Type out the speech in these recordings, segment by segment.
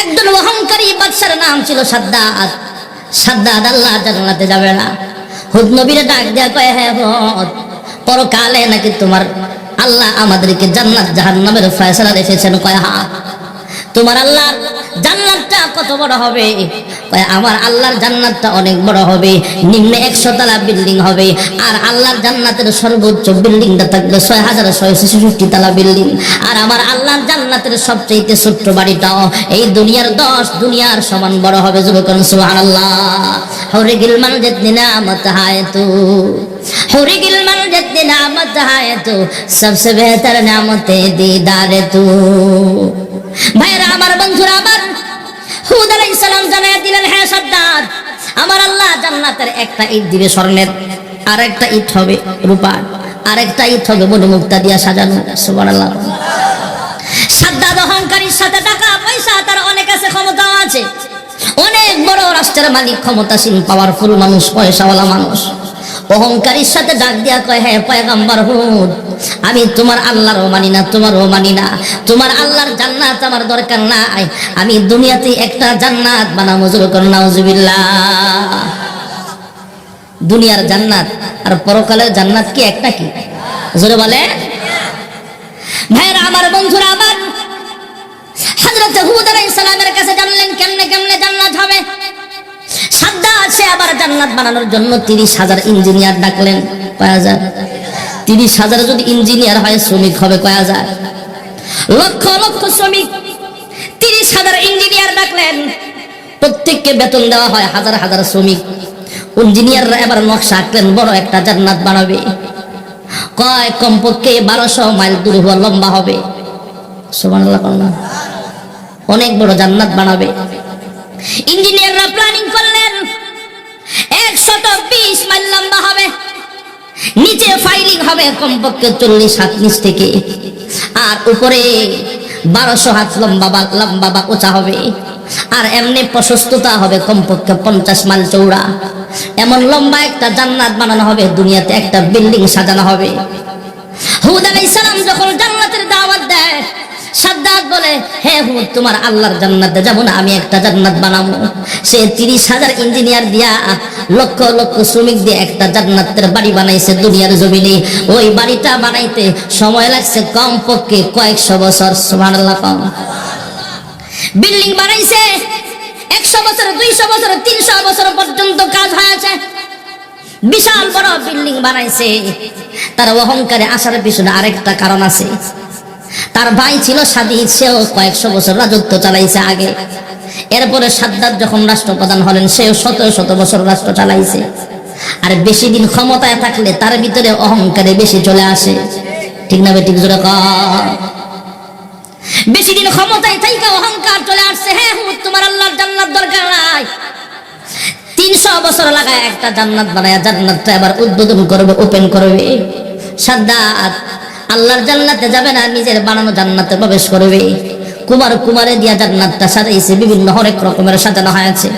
একজন অহংকারী বাদশার নাম ছিল সাদ্দাদ। সাদ্দাদ আল্লাহ জান্নাতে যাবে না। হুদ নবীর ডাক দেয়া কয় হ্যাঁ হুদ, পরকালে নাকি তোমার আল্লাহ আমাদেরকে জান্নাত, জাহান্নামের ফয়সালা রেখেছেন? কয়, হা, তোমার আল্লাহ জান্নাতটা কত বড় হবে? আমার আল্লাহর জান্নাতটা অনেক বড় হবে, নিম্নে একশো তালা বিল্ডিং হবে, আর আল্লাহর জান্নাতের সর্বোচ্চ বিল্ডিংটা থাকবে ছয় হাজার ছয়শো ছেষট্টি তালা বিল্ডিং। আর আমার আল্লাহর জান্নাতের সবচেয়ে ছোট্ট বাড়িটাও এই দুনিয়ার দশ দুনিয়ার সমান বড় হবে যুবকন সুহান আল্লাহ হরে গিলমান যেদিন আমত হায় তু, হরে গিলমান যেদিন আমত হায় তু সবসে বেহতর নামতে দিদারে তু। ভাইরা আমার বন্ধুরা, আমার হুদ আলাইহিস সালাম জানায় দিলেন হ্যাঁ সাদ্দাত, আমার আল্লাহ জান্নাতের একটা ঈদ দিবে স্বর্ণের। আর একটা ঈদ হবে রূপার। আর একটা ইট হবে মনে মুক্তা দিয়া সাজানো। সুবহানাল্লাহ। সাদ্দাত অহংকারীর সাথে টাকা, পয়সা, তার অনেক আছে, ক্ষমতা আছে। অনেক বড় রাষ্ট্রের মালিক ক্ষমতাসীন পাওয়ারফুল মানুষ, পয়সাওয়ালা মানুষ। অহংকারীর সাথে ডাক দিয়া কয় হ্যাঁ পয়গাম্বার হুদ, আমি তোমার আল্লাহরও মানি না, তোমারও মানি না। তোমার আল্লাহর জান্নাত আমার দরকার নাই। আমি দুনিয়াতে একটা জান্নাত বানাবো, জোর করো দুনিয়ার জান্নাত আর পরকালের জান্নাত কি একটা কি? জোরে বলে। ভাইরা, আমার বন্ধুরা, আমার হযরত হুদ আলাইহিস সালামের কাছে জানলেন কেমনে কেমনে জান্নাত হবে? সে আবার জান্নাত বানানোর জন্য তিরিশ হাজার ইঞ্জিনিয়ার ডাকলেন, কয় হাজার? তিরিশ হাজার যদি ইঞ্জিনিয়ার হয়, শ্রমিক হবে, কয় হাজার? লক্ষ লক্ষ শ্রমিক, তিরিশ হাজার ইঞ্জিনিয়ার ডাকলেন, প্রত্যেককে বেতন দেওয়া হয়, হাজার হাজার শ্রমিক। ইঞ্জিনিয়াররা এবার নকশা আঁকলেন, বড় একটা জান্নাত বানাবে। কয়, কমপক্ষে বারোশো মাইল দূর হওয়া লম্বা হবে। অনেক বড় জান্নাত বানাবে। ইঞ্জিনিয়াররা মাইল লম্বা হবে। নিচে ফাইলিং হবে কমপক্ষে চল্লিশ হাত নিচ থেকে। আর উপরে বারোশো হাত লম্বা বা লম্বা বা উঁচা হবে। আর এমনি প্রশস্ততা হবে কমপক্ষে পঞ্চাশ মাইল চৌড়া এমন লম্বা একটা জান্নাত বানানো হবে, দুনিয়াতে একটা বিল্ডিং সাজানো হবে। হুদ আলাইহিস সালাম যখন সাদ্দাত বলে তোমার আল্লাহর জান্নাতে যাব না, আমি একটা জান্নাত বানাবো। সে তিরিশ হাজার ইঞ্জিনিয়ার দিয়া লক্ষ লক্ষ শ্রমিক দিয়ে একটা জান্নাতের বাড়ি বানাইছে দুনিয়ার জমিনে। ওই বাড়িটা বানাইতে সময় লাগছে কম পক্ষে কয়েকশো বছর বিল্ডিং বানাইছে, একশো বছর, দুইশো বছর, তিনশো বছর পর্যন্ত কাজ হয়েছে। বিশাল বড় বিল্ডিং বানাইছে। তার অহংকারে আসার পিছনে আরেকটা কারণ আছে। তার ভাই ছিল স্বাধীন সেও কয়েকশো বছর রাজত্ব চালাইছে আগে। এরপরে সাদ্দাত যখন রাষ্ট্রপ্রধান হলেন, সেও শত শত বছর রাষ্ট্র চালাইছে। আর বেশি দিন ক্ষমতায় থাকলে তার ভিতরে অহংকারে বেশি চলে আসে। ঠিক না বেঠিক জোরে বেশি দিন ক্ষমতায় থাইকা অহংকার চলে আসছে। হ্যাঁ তোমার আল্লাহর জান্নাত দরকার নাই। তিনশো বছর লাগায় একটা জান্নাত বানায় জান্নাতটা এবার উদ্বোধন করবে, ওপেন করবে। সাদ্দাত আল্লাহর জান্নাতে যাবে না, নিজের বানানো জান্নাতে প্রবেশ করবে। কুমার কুমারে দিয়া জান্নাতটা সাজাইছে, বিভিন্ন হরেক রকমের সাজানো হয়েছে।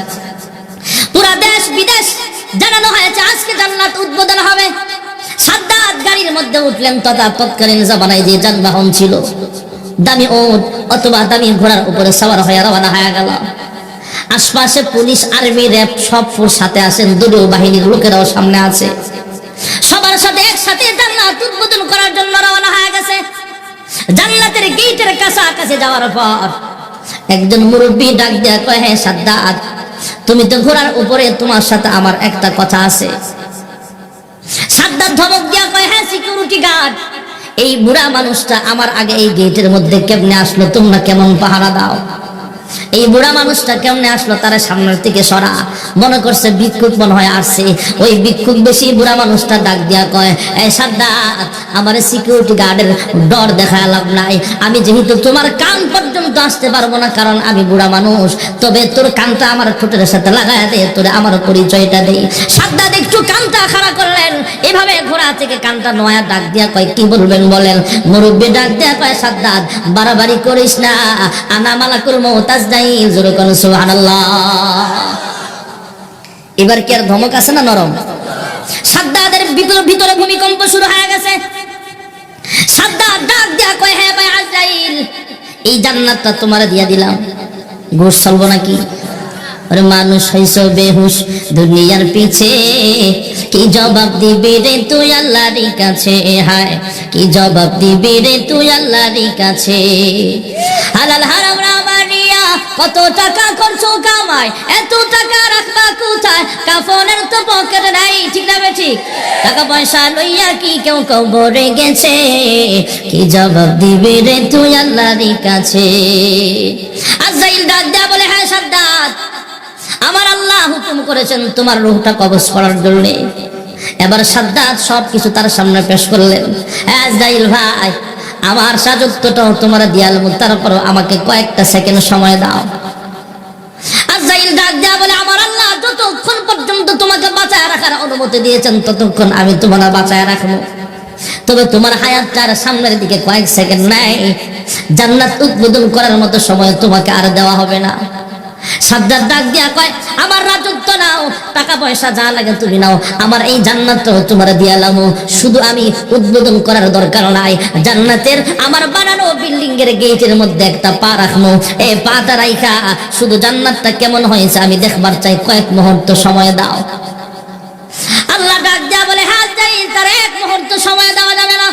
পুরা দেশ বিদেশ জানানো হয়েছে, আজকে জান্নাত উদ্বোধন হবে। সাদ্দাত গাড়ির মধ্যে উঠলেন তথা তৎকালীন জামানায় যে যানবাহন ছিল। দামি ওট অথবা দামি ঘোড়ার উপরে সবার হয়ে রওনা হয়ে গেল। আশপাশে পুলিশ, আর্মি, র্যাব সব সাথে আছেন, দুটো বাহিনীর লোকেরাও সামনে আছে। সাথে একসাথে জান্নাত উদ্বোধন করার জন্য রওনা হয়ে গেছে। জান্নাতের গেটের কাছাকাছি যাওয়ার পর একজন মুরব্বী ডাক দেয়া কয় হ্যাঁ সাদ্দাত, তুমি তো ঘোড়ার উপরে, তোমার সাথে আমার একটা কথা আছে। সাদ্দাত ধমক দিয়া কয় হ্যাঁ সিকিউরিটি গার্ড এই বুড়া মানুষটা আমার আগে এই গেটের মধ্যে কেমনে আসলো? তোমরা কেমন পাহারা দাও? এই বুড়া মানুষটা কেমনে আসলো তারা সামনের থেকে সরা? মনে করছে ভিক্ষুক মনে হয় আসছে। ওই ভিক্ষুক বেশি বুড়া মানুষটা ডাক দিয়া কয় এই সাদা আমার সিকিউরিটি গার্ডের ডর দেখা লাভ নাই। আমি যেহেতু তোমার কান পর্যন্ত আসতে পারব না, কারণ আমি বুড়া মানুষ। তবে তোর কানটা আমার ঠোঁটের সাথে লাগায় দে, তোরে আমার পরিচয়টা দেই সাদ্দাত একটু কানটা খাড়া করলেন। এভাবে ঘোড়া থেকে কানটা নয়া ডাক দিয়া কয়, কি বলবেন বলেন? মুরব্বী ডাক দিয়া কয় সাদ্দাত বাড়াবাড়ি করিস না। আনা মালাকুল মৌতাজ নাই জোরে কোন, সুবহানাল্লাহ। এবার কি আর ধমক আছে না নরম? সাদ্দাদের ভিতর, ভিতরে ভূমিকম্প শুরু হয়ে গেছে। সাদ্দাদ ডাক দিয়া কয় হ্যাঁ ভাই আজরাইল এই জান্নাতটা তোমারে দিয়া দিলাম। ঘুষ চলবো নাকি? আরে মানুষ হইছ বেহুশ, দুনিয়ার পিছে। কি জবাব দিবি রে তুই আল্লাহর কাছে? হায়, কি জবাব দিবি রে তুই আল্লাহর কাছে? হালাল হারাম কত টাকা করছ কামাই? এত টাকা রাখবা কোথায়? কাফনের তো পকেট নাই, ঠিক না ঠিক টাকা পয়সা লইয়া কি কেউ কবরে গেছে? কি জবাব দিবি রে তুই আল্লাহর কাছে? আজাইল দেয়া বলে হ্যাঁ সাদ্দাত আমার আল্লাহ হুকুম করেছেন তোমার রুহটা কবজ করার জন্য। এবার সাদ্দাত সব কিছু তার সামনে পেশ করলেন। আজরাইল ভাই আমার সাজত্বটাও তোমার দিয়াল তারপর আমাকে কয়েকটা সেকেন্ড সময় দাও। ডাক বলে, আমার আল্লাহ যতক্ষণ পর্যন্ত তোমাকে বাঁচায় রাখার অনুমতি দিয়েছেন, ততক্ষণ আমি বাঁচায় রাখব। তবে তোমার সামনের দিকে কয়েক সেকেন্ড জান্নাত উদ্বোধন করার মতো সময় তোমাকে আর দেওয়া হবে না। দিয়া কয়, আমার রাজত্ব নাও, টাকা পয়সা যা লাগে তুমি নাও, আমার এই জান্নাত তোমার শুধু আমি উদ্বোধন করার দরকার নাই, জান্নাতের আমার বানানো বিল্ডিং এর গেটের মধ্যে একটা পা রাইখা, শুধু জান্নাতটা কেমন হয়েছে আমি দেখবার চাই, কয়েক মুহূর্ত সময় দাও। আল্লাহ ডাক দেয়া বলে, হাত যাই তার এক মুহূর্ত সময় দেওয়া যাবে না।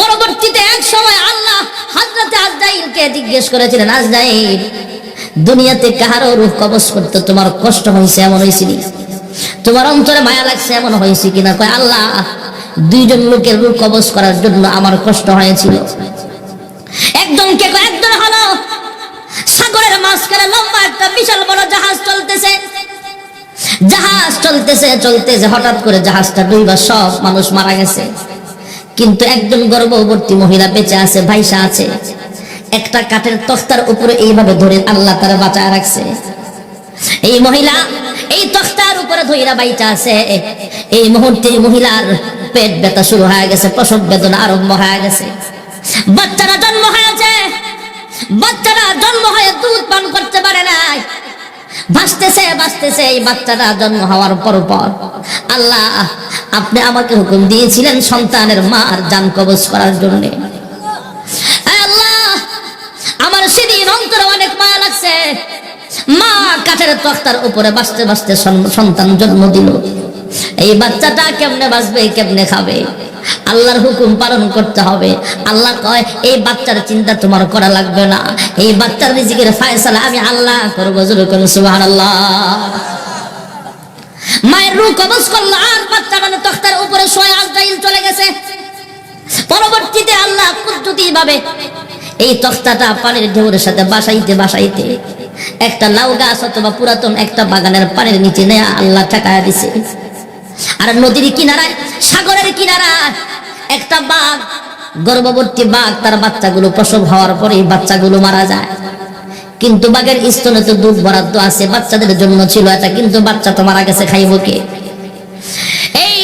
পরবর্তীতে এক সময় আল্লাহ হাজরাতে আজরাইলকে জিজ্ঞেস করেছিলেন, আজরাইল দুনিয়াতে কাহারও রূপ কবজ করতে তোমার কষ্ট হয়েছে এমন হয়েছিল তোমার অন্তরে মায়া লাগছে, এমন হয়েছে কিনা? কয়, আল্লাহ, দুইজন লোকের রূপ কবজ করার জন্য আমার কষ্ট হয়েছিল। হলো সাগরের মাঝখানে লম্বা একটা বিশাল বড় জাহাজ চলতেছে। জাহাজ চলতেছে চলতেছে, হঠাৎ করে জাহাজটা ডুইবা সব মানুষ মারা গেছে। কিন্তু একজন গর্ভবতী মহিলা বেঁচে আছে, ভাইসা আছে। একটা কাঠের তক্তার উপরে এইভাবে ধরে আল্লাহ তারা বাঁচায় রাখছে। এই মহিলা, এই তক্তার উপরে ধইরা বাইচা আছে। এই মুহূর্তে মহিলার পেট ব্যথা শুরু হয়ে গেছে, প্রসব বেদনা আরম্ভ হয়ে গেছে। বাচ্চারা জন্ম হয়েছে। বাচ্চারা জন্ম হয়ে দুধ পান করতে পারে নাই। ভাসতেছে ভাসতেছে, এই বাচ্চাটা জন্ম হওয়ার পর পর। আল্লাহ, আপনি আমাকে হুকুম দিয়েছিলেন সন্তানের মার জান কবজ করার জন্য। কাঠের তক্তার উপরে বাঁচতে বাঁচতে সন্তান জন্ম দিল। এই বাচ্চাটা কেমনে বাঁচবে, কেমনে খাবে? আল্লাহর হুকুম পালন করতে হবে। আল্লাহ কয়, এই বাচ্চার চিন্তা তোমার করা লাগবে না। এই বাচ্চার রিজিকের ফায়সালা আমি আল্লাহ করব। জোরে করুন সুবহানাল্লাহ। মায়ের রূহ কবজ করল, আর বাচ্চাটা তক্তার উপরে শোয় আজরাইল চলে গেছে। পরবর্তীতে আল্লাহ কুদ্দুতি ভাবে এই তক্তাটা পানির ঢেউর সাথে বাসাইতে বাসাইতে একটা লাউ গাছ অথবা পুরাতন একটা বাগানের পানির নিচে নেয়া আল্লাহ ঠেকায়া দিছে। আর নদীর কিনারায়, সাগরের কিনারায় একটা বাঘ, গর্ভবতী বাঘ, তার বাচ্চাগুলো প্রসব হওয়ার পরে বাচ্চাগুলো মারা যায়। কিন্তু বাঘের স্তনে তো দুধ বরাদ্দ আছে, বাচ্চাদের জন্য ছিল এটা, কিন্তু বাচ্চা তো মারা গেছে, খাইব কে? এই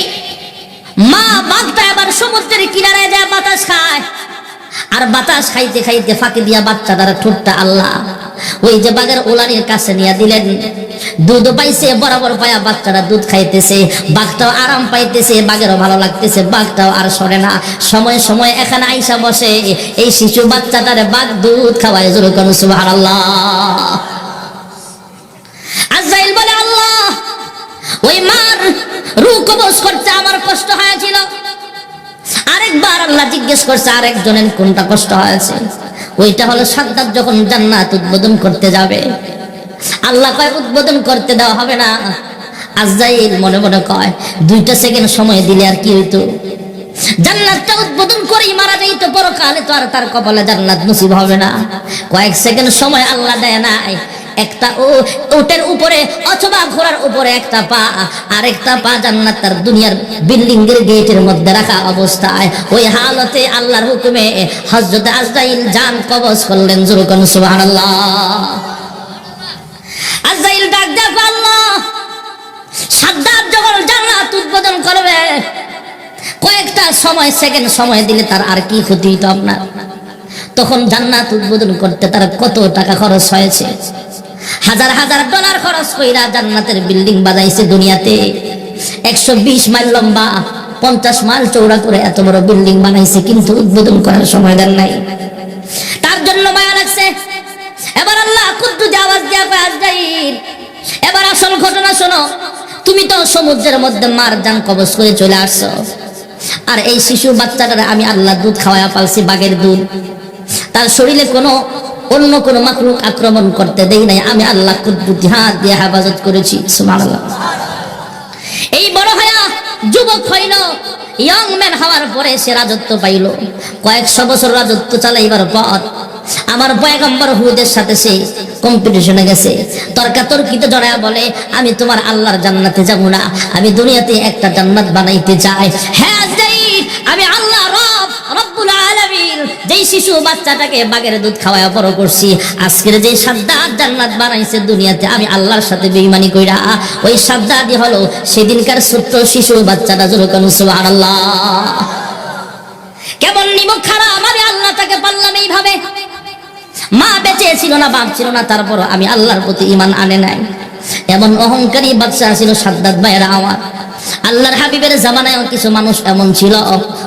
মা বাঘটা এবার সমুদ্রের কিনারায় যায় বাতাস খায়। আর বাতাস খাইতে খাইতে ফাঁকি দিয়া বাচ্চাটার ঠোঁটটা আল্লাহ ওই যে বাঘের ওলানির কাছে নিয়ে দিলেন। দুধ পাইছে, বরাবর পায়া বাচ্চাটা দুধ খাইতেছে। বাঘটাও আরাম পাইতেছে, বাঘেরও ভালো লাগতেছে। বাঘটাও আর সরে না। সময় সময় এখানে আইসা বসে, এই শিশু বাচ্চাটারে বাঘ দুধ খাওয়ায়। জোর সুবহানাল্লাহ। আজরাইল বলে, আল্লাহ, ওই মার রূহ কবজ করতে আমার কষ্ট হয়েছিল। আরেকবার আল্লাহ জিজ্ঞেস করছে, আরেকজনের কোনটা কষ্ট হয়েছে? ওইটা হলো সাদ্দাত যখন জান্নাত উদ্বোধন করতে যাবে। আল্লাহ কয়, উদ্বোধন করতে দেওয়া হবে না। আজাইল মনে মনে কয়, দুইটা সেকেন্ড সময় দিলে আর কি হইতো? জান্নাতটা উদ্বোধন করেই মারা যাইতো পরকালে তো আর তার কপালে জান্নাত নসিব হবে না। কয়েক সেকেন্ড সময় আল্লাহ দেয় নাই একটা ও ওটের উপরে অথবা ঘোড়ার উপরে একটা পা, আরেকটা পা জান্নাত তার দুনিয়ার বিল্ডিং এর গেটের মধ্যে রাখা অবস্থায়। ওই হালতে আল্লাহর হুকুমে হযরত আজরাইল জান কবজ করলেন জুরকান সুবহানাল্লাহ। আজরাইল ডাক দেখো আল্লাহ, সাদ্দাত যখন জান্নাত উদ্বোধন করবে, কয়েকটা সময়, সেকেন্ড সময় দিলে তার আর কি ক্ষতি হইতো আপনার? তখন জান্নাত উদ্বোধন করতে তার কত টাকা খরচ হয়েছে? হাজার হাজার ডলার খরচ কইরা জান্নাতের বিল্ডিং বাজাইছে দুনিয়াতে। একশো বিশ মাইল লম্বা, পঞ্চাশ মাইল চৌড়া করে এত বড় বিল্ডিং বানাইছে, কিন্তু উদ্বোধন করার সময় দেন নাই। তার জন্য মায়া লাগছে। এবার আল্লাহ কুদ্দুতে আওয়াজ দিয়া আজরাইল, এবার আসল ঘটনা শোনো। তুমি তো সমুদ্রের মধ্যে মার যান কবজ করে চলে আসছো। আর এই শিশু বাচ্চাটার আমি আল্লাহ দুধ খাওয়ায়া পালছি বাগের দুধ। তার শরীরে কোনো অন্য কোনো মাকলুক আক্রমণ করতে দেই নাই। আমি আল্লাহ কুদ্দুতি হাত দিয়ে হেফাজত করেছি। সুবহানাল্লাহ। এই বড় হয়া যুবক হইল ইয়ং ম্যান হওয়ার পরে সে রাজত্ব পাইল। কয়েকশো বছর রাজত্ব চালাইবার পর আমার পয়গম্বর হুদের সাথে সে কম্পিটিশনে গেছে। তর্কাতর্কিতে জড়ায় বলে, আমি তোমার আল্লাহর জান্নাতে যাব না। আমি দুনিয়াতে একটা জান্নাত বানাইতে চাই। হ্যাঁ যেই শিশু বাচ্চাটাকে বাগের দুধ খাওয়ায় বড় করছি, আজকের যে সাদ্দাত জান্নাত বানাইছে দুনিয়াতে, আমি আল্লাহর সাথে বেঈমানি কইরা ওই সাদ্দাতই হলো সেদিনকার ছোট্ট শিশু বাচ্চাটা যেরকম সুবহানাল্লাহ। কেমন নিমক খারাপ আমি আল্লাহ তাকে পারলাম এইভাবে। মা বেঁচে ছিল না, বাপ ছিল না তারপর আমি আল্লাহর প্রতি ইমান আনে নাই। এমন অহংকারী বাচ্চা ছিল সাদ্দাত ভাইয়েরা আমার। আল্লাহর হাবিবের জামানায় কিছু মানুষ এমন ছিল।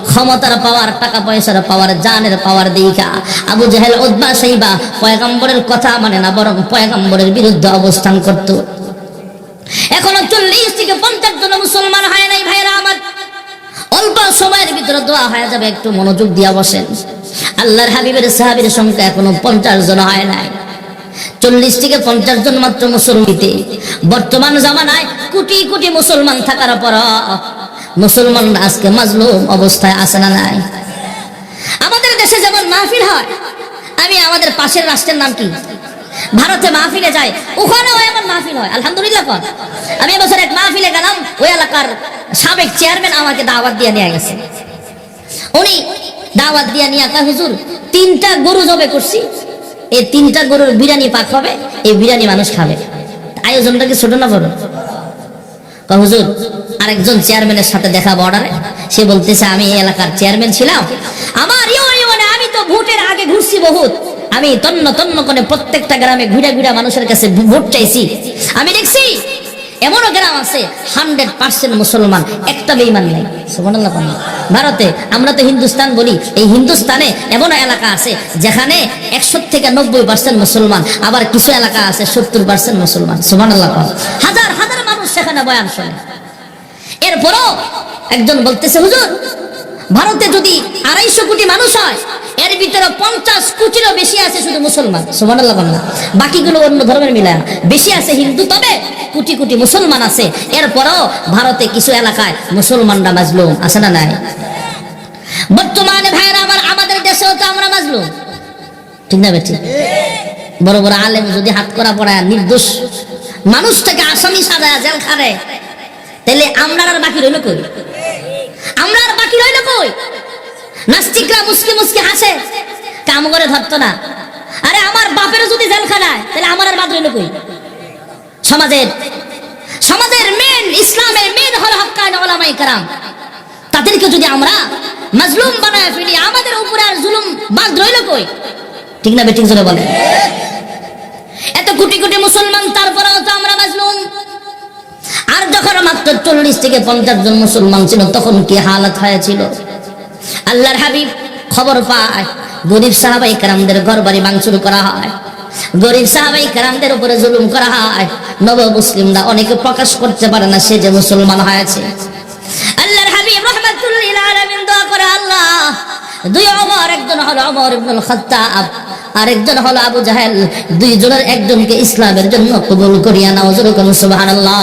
ক্ষমতার পাওয়ার টাকা পয়সার পাওয়ার, জানের পাওয়ার দেখা। আবু জাহেল উদ্বা সাইবা পয়গম্বরের কথা মানে না, বরং পয়গম্বরের বিরুদ্ধে অবস্থান করত। এখনও চল্লিশ থেকে পঞ্চাশ জন মুসলমান হয় নাই ভাইরা আমার। অল্প সময়ের ভিতরে দোয়া হয়ে যাবে, একটু মনোযোগ দিয়া বসেন। আল্লাহর হাবিবের সাহাবির সংখ্যা এখনও পঞ্চাশ জন হয় নাই। চল্লিশ থেকে পঞ্চাশ জন মাত্র মুসলমানিতে বর্তমান জামানায় কোটি কোটি মুসলমান থাকার পর মুসলমান আজকে মাজলুম অবস্থায় আছে না নাই? আমাদের দেশে যেমন মাহফিল হয়, আমি আমাদের পাশের রাষ্ট্রের নাম কি? ভারতে মাহফিলে যায় ওখানেও এমন মাহফিল হয়, আলহামদুলিল্লাহ কর। আমি এবছর এক মাহফিলে গেলাম, ওই এলাকার সাবেক চেয়ারম্যান আমাকে দাওয়াত দিয়ে নিয়ে গেছে। উনি দাওয়াত দিয়ে নিয়ে আকা হুজুর, তিনটা গরু জবে করছি। এই তিনটা গরুর বিরিয়ানি পাক হবে, এই বিরিয়ানি মানুষ খাবে। আয়োজনটা কি ছোট না বড়? হুজুর, আরেকজন চেয়ারম্যানের সাথে দেখা বর্ডারে সে বলতেছে, আমি এই এলাকার চেয়ারম্যান ছিলাম। আমার আমি তো ভোটের আগে ঘুরছি বহুত। আমি তন্ন তন্ন করে প্রত্যেকটা গ্রামে ঘুরে ঘুরে মানুষের কাছে ভোট চাইছি। আমি দেখছি এমনও গ্রাম আছে, হান্ড্রেড পার্সেন্ট মুসলমান, একটা বেইমান নাই। ভারতে আমরা তো হিন্দুস্তান বলি, এই হিন্দুস্তানে এমন এলাকা আছে যেখানে একশো থেকে নব্বই পার্সেন্ট মুসলমান, আবার কিছু এলাকা আছে সত্তর পার্সেন্ট মুসলমান। সুবহানাল্লাহ। হাজার হাজার মানুষ সেখানে বয়ান শোনে এরপরও একজন বলতেছে, হুজুর ভারতে যদি আড়াইশো কোটি মানুষ হয়, এর ভিতরে পঞ্চাশ কোটিরও বেশি আছে শুধু মুসলমান। সুবহানাল্লাহ বাংলা বাকিগুলো অন্য ধর্মের মিলা বেশি আছে হিন্দু, তবে কোটি কোটি মুসলমান আছে। এরপরও ভারতে কিছু এলাকায় মুসলমানরা মাজলুম, আছে না নাই? বর্তমানে ভাইরা আমার আমাদের দেশেও তো আমরা মাজলুম। ঠিক না বেটি? বড় বড় আলেম যদি হাত করা পড়ায় নির্দোষ, মানুষটাকে আসামি সাজায় জেল খারে তাহলে আমরা আর বাকি রইল কই? আমরা আর বাকি রইল কই? নাস্তিকরা মুসকি মুসকি হাসে কাম করে ধরতো না। আরে আমার বাপের যদি জেল খানায় তাহলে আমার আর বাদ রইল কই? সমাজের সমাজের মেন ইসলামের মেন হল কারাম। তাদেরকে যদি আমরা মাজলুম বানায় ফেলি, আমাদের উপরে আর জুলুম বাদ রইল কই? ঠিক না বেটিং জোরে বলে এত কোটি কোটি মুসলমান, তারপরেও তো আমরা মাজলুম। আর যখন মাত্র চল্লিশ থেকে পঞ্চাশ জন মুসলমান ছিল, তখন কি হালত হয়েছিল? আল্লাহর হাবিব খবর পায়, গরিব সাহাবাই কারামদের ঘর বাড়ি ভাঙচুর করা হয়। গরিব সাহাবাই কারামদের উপরে জুলুম করা হয়। নব মুসলিমরা অনেকে প্রকাশ করতে পারে না সে যে মুসলমান হয়েছে। আল্লাহর হাবিব রহমাতুল্লিল আলামিন দোয়া করে, আল্লাহ, দুই ওমর একজন হলো ওমর ইবনুল খাত্তাব। আরেকজন হলো আবু জাহেল। দুইজনের একজনকে ইসলামের জন্য কবুল করিয়া নাও, জোরে সুবহানাল্লাহ।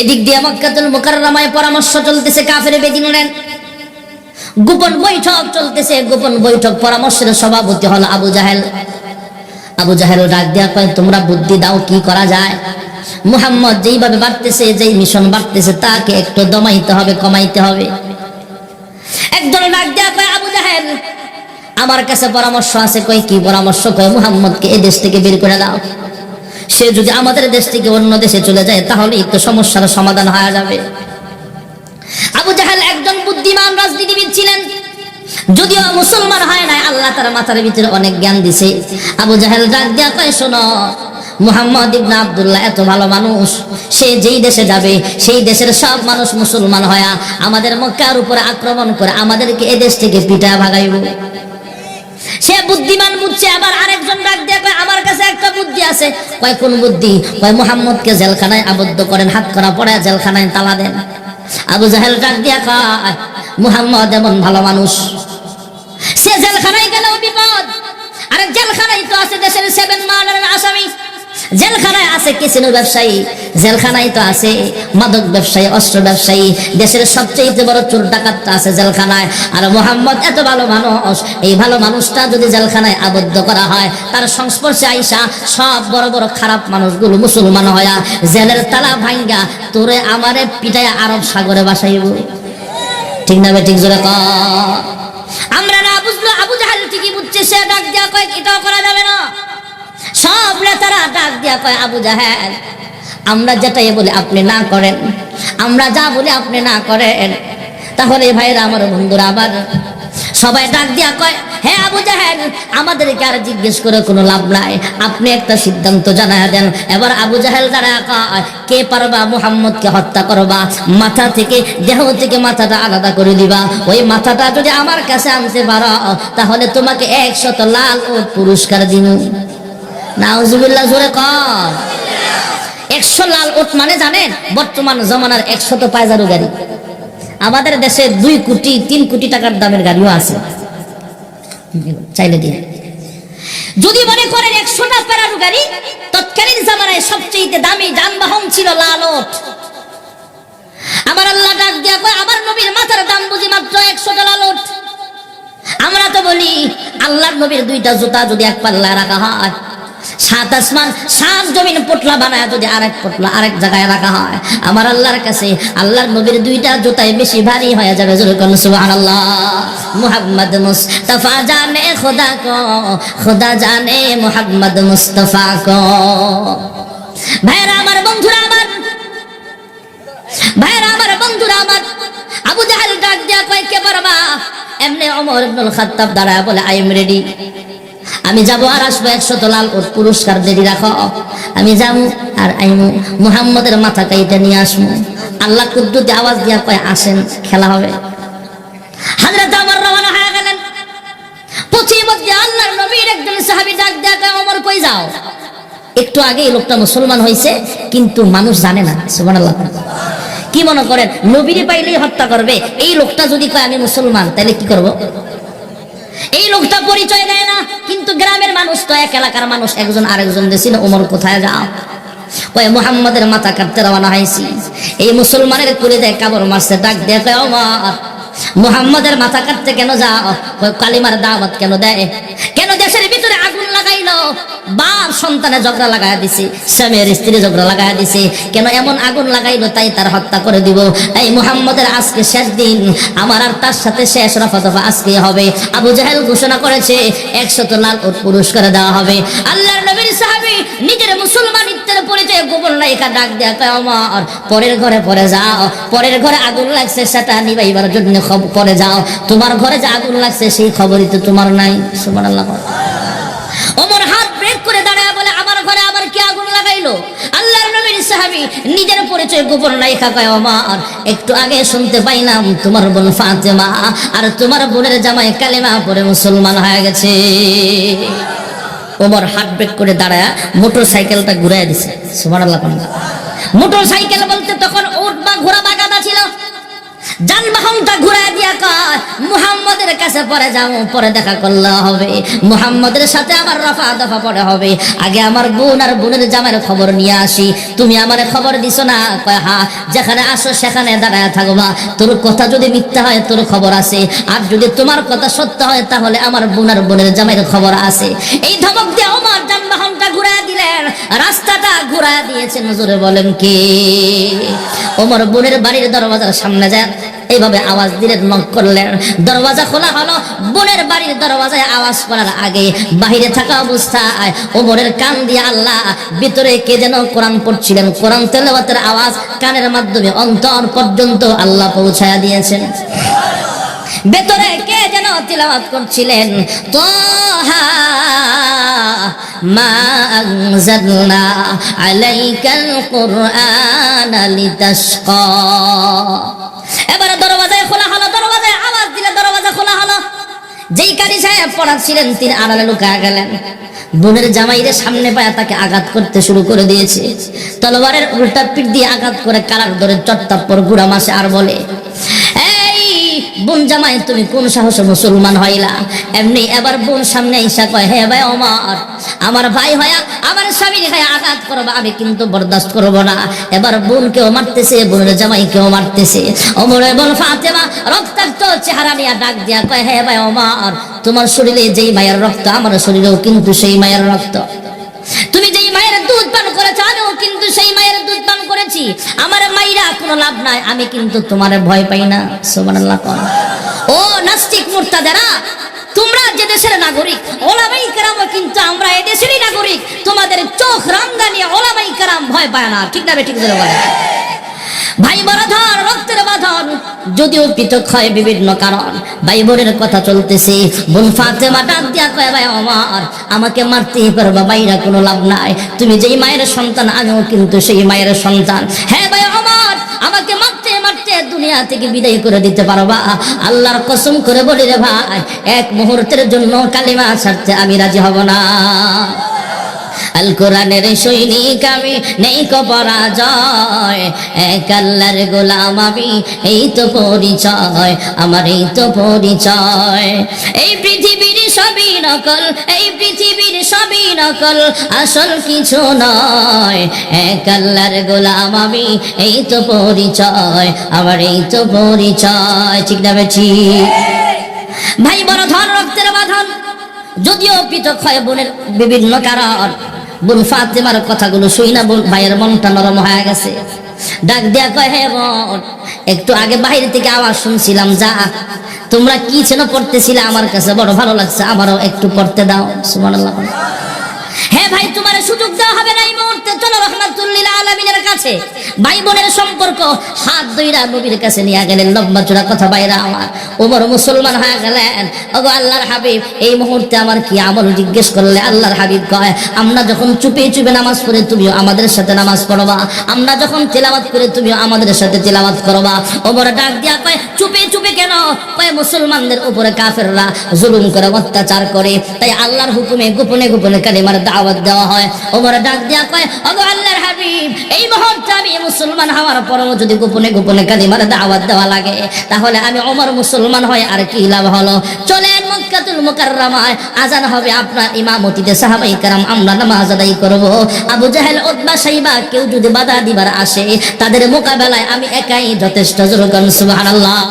এদিক দিয়ে মক্কাতুল মুকাররমায় পরামর্শ চলতেছে, কাফের বেদিনের গোপন বৈঠক চলতেছে, গোপন বৈঠক পরামর্শের সভাপতি হল আবু জাহেল। আবু জাহেল ডাক দেয়া কয়, তোমরা বুদ্ধি দাও, কি করা যায়? মুহাম্মদ যেইভাবে বাড়তেছে, যেই মিশন বাড়তেছে, তাকে একটু দমাইতে হবে, কমাইতে হবে। একজন ডাক দেয়া কয়, আবু জাহেল আমার কাছে পরামর্শ আছে কয় কি পরামর্শ? কয় মুহাম্মদকে এই দেশ থেকে বের করে দাও। সে যদি আমাদের দেশ থেকে অন্য দেশে চলে যায়, তাহলে একটু সমস্যার সমাধান হয়ে যাবে। আবু জাহেল একজন বুদ্ধিমান রাজনীতিবিদ ছিলেন। যদিও মুসলমান হয় নাই, আল্লাহ তার মাথার ভিতরে অনেক জ্ঞান দিছে। আবু জাহেল ডাক দিয়া কয়, শোনো, মুহাম্মদ ইবনা আব্দুল্লাহ এত ভালো মানুষ। সে যেই দেশে যাবে, সেই দেশের সব মানুষ মুসলমান হয়া আমাদের মক্কার উপরে আক্রমণ করে আমাদেরকে এ দেশ থেকে পিটা ভাগাইব। সে বুদ্ধিমান বুঝছে আবার আরেকজন ডাক দিয়ে কয়, আমার কাছে একটা বুদ্ধি আছে। কয়, কোন বুদ্ধি? কয়, মোহাম্মদকে জেলখানায় আবদ্ধ করেন, হাত করা পড়ে জেলখানায় তালা দেন। আবু জাহেল ডাক দিয়া কয়, মুহাম্মদ এমন ভালো মানুষ। জেলখানায় আছে কিসিনো ব্যবসায়ী? জেলখানায় তো আছে মাদক ব্যবসায়ী, অস্ত্র ব্যবসায়ী। দেশের সবচেয়ে বড় চোর ডাকাতটা আছে জেলখানায়। আর মোহাম্মদ এত ভালো মানুষ, এই ভালো মানুষটা যদি জেলখানায় আবদ্ধ করা হয়, তার সংস্পর্শে আইসা সব বড় বড় খারাপ মানুষগুলো মুসলমান হয়া জেলের তালা ভাঙ্গা তোরে আমারে পিটায় আরব সাগরে বাসাইব। ঠিক না ঠিক জোরে আমরা না বুঝলো আবু জাহাল ঠিকই বুঝছে, সে ডাক দিয়া কয় এটাও সব নেতারা ডাক দিয়া কয়, আবু জাহেল, আমরা যেটাই বলি আপনি না করেন, আমরা যা বলি আপনি না করেন। তাহলে ভাইরা আমার বন্ধুরা আবার সবাই ডাক দিয়া কয় হ্যাঁ আবু জাহেল, আমাদেরকে আর জিজ্ঞেস করে কোনো লাভ নাই। আপনি একটা সিদ্ধান্ত জানায় দেন। এবার আবু জাহেল যারা কয়, কে পারবা মুহাম্মদকে হত্যা করবা? মাথা থেকে, দেহ থেকে মাথাটা আলাদা করে দিবা। ওই মাথাটা যদি আমার কাছে আনতে পারো, তাহলে তোমাকে একশত লাল ও পুরস্কার দিন নাউজুবিল্লাহ, জোরে কর। একশো লাল ওট মানে জানেন, বর্তমান জমানার একশত পায়জারু গাড়ি। আমাদের দেশে দুই কোটি, তিন কোটি টাকার দামের গাড়িও আছে। চাইলে দিয়ে। যদি মনে করেন একশোটা প্যারারু গাড়ি, তৎকালীন জামানায় সবচেয়ে দামি যানবাহন ছিল লাল ওট আমার আল্লাহ ডাক দিয়া কয়, আমার নবীর মাথার দাম বুঝি মাত্র একশোটা লাল ওট আমরা তো বলি, আল্লাহর নবীর দুইটা জুতা যদি এক পাল্লা রাখা হয়। সাত আসমান, সাত জমিন পোটলা বানায় যদি আরেক পোটলা আরেক জায়গায় রাখা হয়। আমার আল্লাহর কাছে আল্লাহর নবীর দুইটা জুতায় বেশি ভারী হয়ে যাবে যেরকম সুবহানাল্লাহ। মুহাম্মদ মুস্তাফা জানে খোদা কো, খোদা জানে মুহাম্মদ মুস্তাফা কো। ভাইরা আমার বন্ধুরা আমার, ভাইরা আমার বন্ধুরা আমার, আবু জাহেল ডাক দিয়া কয়, কে পারবা? এমনি অমর ইবনুল খাত্তাব দাঁড়ায় বলে, আই এম রেডি। আমি যাব আর আসব একশত লাল ওর পুরস্কার, দেরি রাখো। আমি যাব আর আইমু, মুহাম্মদের মাথা কাইটা নিয়ে আসব আল্লাহ কুদ্দুতে আওয়াজ দিয়া কয়, আসেন, খেলা হবে। হাজরত আমার রওনা হয়ে গেলেন। পথির মধ্যে আল্লাহর নবীর একজন সাহাবী ডাক কয়, ওমর, কই যাও? একটু আগে এই লোকটা মুসলমান হয়েছে কিন্তু মানুষ জানে না, সুবহানাল্লাহ। কি মনে করেন, নবীরে পাইলেই হত্যা করবে? এই লোকটা যদি কয়, আমি মুসলমান তাহলে কি করব? এই লোকটা পরিচয় দেয় না, কিন্তু গ্রামের মানুষ তো এক এলাকার মানুষ, একজন আরেকজন দেছিল ওমর, কোথায় যাও? কয়, মোহাম্মদের মাথা কাটতে রওনা হয়েছি। এই মুসলমানের কুলে দেয় কাবর মারছে, ডাক দেয় মুহাম্মাদের মাথা কাটতে কেন যাও? কালিমার দাওয়াত কেন দেয়? কেন দেশের সন্তানে ঝগড়া লাগাই দিছে, স্বামীর স্ত্রী ঝগড়া লাগাই দিছে। কেন এমন আগুন লাগাইলো তাই তার হত্যা করে দিব। এই মুহাম্মদের আজকে শেষ দিন, আমার আর তার সাথে শেষ রফা দফা আজকে হবে। আবু জাহেল ঘোষণা করেছে, একশত লাল ওর পুরস্কার দেওয়া হবে। আল্লাহর নবীর সাহাবী নিজের মুসলমানিত্বের পরিচয় গোপন রেখা ডাক দেয়া কয় আমার পরের ঘরে পরে যাও। পরের ঘরে আগুন লাগছে সেটা নিবাইবার জন্য পরে যাও। তোমার ঘরে যে আগুন লাগছে সেই খবরই তো তোমার নাই। সুবহানাল্লাহ। ওমর হাত লাগাইলো আল্লাহর নবীর সাহাবী নিজের পরিচয় গোপন রাইখা কয়, ওমর, একটু আগে শুনতে পাইলাম তোমার বোন ফাতেমা আর তোমার বোনের জামাই কালেমা পরে মুসলমান হয়ে গেছে। ওমর হাত ব্রেক করে দাঁড়ায় মোটর সাইকেলটা ঘুরাই দিছে। সুবহানাল্লাহ মোটর সাইকেল বলতে তখন উট বা ঘোড়া বাগানা ছিল। যানবাহনটা ঘুরাই দিয়া কয়, মুহাম্মদের কাছে পরে যাব পরে দেখা করলে হবে। মুহাম্মদের সাথে আমার রফা দফা পরে হবে। আগে আমার বোন আর বোনের জামাইয়ের খবর নিয়ে আসি। তুমি আমার খবর দিছো না? কয়, হা, যেখানে আসো সেখানে দাঁড়ায় থাকবা তোর কথা যদি মিথ্যা হয়, তোর খবর আছে। আর যদি তোমার কথা সত্য হয়, তাহলে আমার বোন আর বোনের জামাইয়ের খবর আছে। এই ধমক দিয়ে আমার যানবাহনটা ঘুরাই দিলেন। রাস্তাটা ঘুরাই দিয়েছেন জোরে বলেন কে? ওমর বোনের বাড়ির দরওয়াজার সামনে যায়। এইভাবে আওয়াজ দিলেন নক করলেন দরওয়াজা খোলা হলো, বোনের বাড়ির দরওয়াজায় আওয়াজ করার আগে বাহিরে থাকা অবস্থায় ওমরের কান দিয়ে আল্লাহ, ভিতরে কে যেন কোরআন পড়ছিলেন। কোরআন তেলাওয়াতের আওয়াজ কানের মাধ্যমে অন্তর পর্যন্ত আল্লাহ পৌঁছায়া দিয়েছেন। ভেতরে কে যেন তিলাওয়াত করছিলেন? মা কুরআন লিতাশকা। এবারে দরওয়াজায় খোলা হলো দরওয়াজায় আওয়াজ দিলে দরওয়াজা খোলা হলো যেই কারি সাহেব পড়াচ্ছিলেন, তিনি আড়ালে লুকা গেলেন। বোনের জামাইরে সামনে পায়া তাকে আঘাত করতে শুরু করে দিয়েছে। তলোয়ারের উল্টা পিঠ দিয়ে আঘাত করে কালার ধরে চট্টাপ্পর গুড়া মাসে আর বলে বোন জামাই, তুমি কোন সাহস মুসলমান হইলা? এমনি এবার বোন সামনে ঈশা কয়, হে ভাই আমার আমার ভাই হয়া আমার স্বামীর হয়ে আঘাত করবা, আমি কিন্তু বরদাস্ত করব না। এবার বোন কেউ মারতেছে, বোনের জামাই কেউ মারতেছে অমর বল, ফাতেমা, রক্তাক্ত চেহারা নিয়ে ডাক দিয়া কয়, হে ভাই আমার তোমার শরীরে যেই মায়ের রক্ত, আমার শরীরেও কিন্তু সেই মায়ের রক্ত। তুমি যেই মায়ের দুধ পান করেছ আমিও কিন্তু সেই মায়ের দুধ করেছি আমার মাইরা কোনো লাভ নাই, আমি কিন্তু তোমার ভয় পাই না। সুবহানাল্লাহ কর ও নাস্তিক মুরতাদেরা, তোমরা যে দেশের নাগরিক, ওলামাই কারাম কিন্তু আমরা এই দেশেরই নাগরিক, তোমাদের চোখ রাঙ্গানি ওলামাই কারাম ভয় পায় না। ঠিক না ঠিক বলে? ভাই বাধন রক্তের বাঁধন। যদিও পৃথক হয় বিভিন্ন কারণ ভাই বোনের কথা চলতেছে। বোন ফাতেমা দিয়া কয়, ভাই আমার, আমাকে মারতেই পারবা বাইরা কোনো লাভ নাই। তুমি যেই মায়ের সন্তান, আমিও কিন্তু সেই মায়ের সন্তান। হ্যাঁ ভাই আমার, আমাকে মারতে মারতে দুনিয়া থেকে বিদায় করে দিতে পারবা। আল্লাহর কসম করে বলি রে ভাই, এক মুহূর্তের জন্য কালিমা ছাড়তে আমি রাজি হব না। আল কোরআনের সৈনিক আমি নেই পরাজয়। এক আল্লাহর গোলাম আমি, এই তো পরিচয়, আমার এই তো পরিচয়। এই পৃথিবীর সবই নকল, এই পৃথিবীর সবই নকল, আসল কিছু নয়। এক আল্লাহর গোলাম আমি, এই তো পরিচয়, আমার এই তো পরিচয়। ঠিক না বেছি ভাই বড় ধন রক্তের বাঁধন। যদিও পৃথক হয় বোনের বিভিন্ন কারণ। বোন ফাতেমার কথাগুলো শুই না বোন, ভাইয়ের মনটা নরম হয়ে গেছে। ডাক দেয়া কয়, হে বোন, একটু আগে বাইরে থেকে আওয়াজ শুনছিলাম, যা। তোমরা কি ছিল পড়তেছিলে আমার কাছে, বড় ভালো লাগছে, আমারও একটু পড়তে দাও। সুবহানাল্লাহ হ্যাঁ ভাই, তোমার সুযোগ দেওয়া হবে না মুহূর্তে চলো রহমাতুল্লিল আলমিনের কাছে। ভাই বোনের সম্পর্ক, হাত দইরা নবীর কাছে নিয়ে গেলেন, লম্বা চূড়া কথা বাইরা আমার। ওমর মুসলমান হয়ে গেলেন, ওগো আল্লাহর হাবিব, এই মুহূর্তে আমার কি আমল জিজ্ঞেস করলে আল্লাহর হাবিব কয়, আমরা যখন চুপে চুপে নামাজ পড়ে তুমিও আমাদের সাথে নামাজ পড়বা। আমরা যখন তেলাওয়াত করে তুমিও আমাদের সাথে তেলাওয়াত করবা। ওমর ডাক দিয়া কয়, চুপে চুপে কেন? কয়, মুসলমানদের উপরে কাফেররা জুলুম করে, অত্যাচার করে। তাই আল্লাহর হুকুমে গোপনে গোপনে কালিমার দাওয়াত দেওয়া হয়। ওমর ডাক দিয়া কয় আল্লাহর হাবিব, এই মুহূর্তে আমি মুসলমান হওয়ার যদি গোপনে গোপনে দাওয়াত দেওয়া লাগে, তাহলে আমি মুসলমান হয় আর কি লাভ হলো? চলেন মক্কাতুল মুকাররমায়, আজান হবে আপনার ইমামতিতে সাহাবাই কারাম, আমরা নামাজ আদায় করব। আবু জাহেল, উতবা, সাইবা, কেউ যদি বাধা দিবার আসে, তাদের মোকাবেলায় আমি একাই যথেষ্ট জোর সুবহানাল্লাহ।